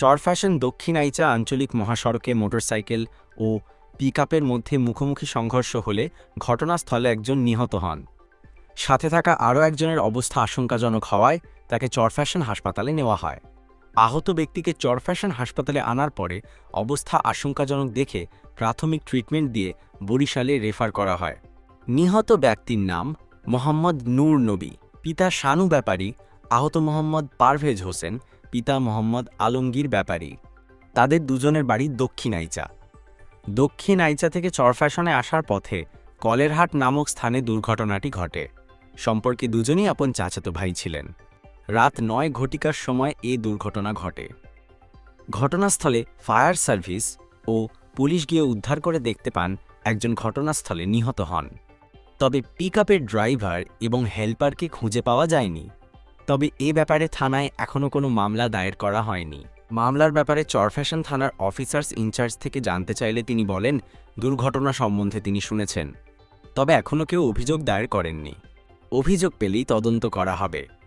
চরফ্যাশন দক্ষিণ আইচা আঞ্চলিক মহাসড়কে মোটরসাইকেল ও পিকআপের মধ্যে মুখোমুখি সংঘর্ষ হলে ঘটনাস্থলে একজন নিহত হন। সাথে থাকা আরও একজনের অবস্থা আশঙ্কাজনক হওয়ায় তাকে চরফ্যাশন হাসপাতালে নেওয়া হয়। আহত ব্যক্তিকে চরফ্যাশন হাসপাতালে আনার পরে অবস্থা আশঙ্কাজনক দেখে প্রাথমিক ট্রিটমেন্ট দিয়ে বরিশালে রেফার করা হয়। নিহত ব্যক্তির নাম মোহাম্মদ নূর নবী, পিতা শানু ব্যাপারী, আহত মোহাম্মদ পারভেজ হোসেন পিতা মোহাম্মদ আলমগীর ব্যাপারী। তাদের দুজনের বাড়ি দক্ষিণাইচা দক্ষিণ আইচা থেকে চরফ্যাশনে আসার পথে কলেরহাট নামক স্থানে দুর্ঘটনাটি ঘটে। সম্পর্কে দুজনই আপন চাচাতো ভাই ছিলেন। রাত নয় ঘটিকার সময় এ দুর্ঘটনা ঘটে। ঘটনাস্থলে ফায়ার সার্ভিস ও পুলিশ গিয়ে উদ্ধার করে দেখতে পান একজন ঘটনাস্থলে নিহত হন। তবে পিকআপের ড্রাইভার এবং হেল্পারকে খুঁজে পাওয়া যায়নি। তবে এ ব্যাপারে থানায় এখনও কোনো মামলা দায়ের করা হয়নি। মামলার ব্যাপারে চরফ্যাশন থানার অফিসার্স ইনচার্জ থেকে জানতে চাইলে তিনি বলেন, দুর্ঘটনা সম্বন্ধে তিনি শুনেছেন। তবে এখনও কেউ অভিযোগ দায়ের করেননি। অভিযোগ পেলেই তদন্ত করা হবে।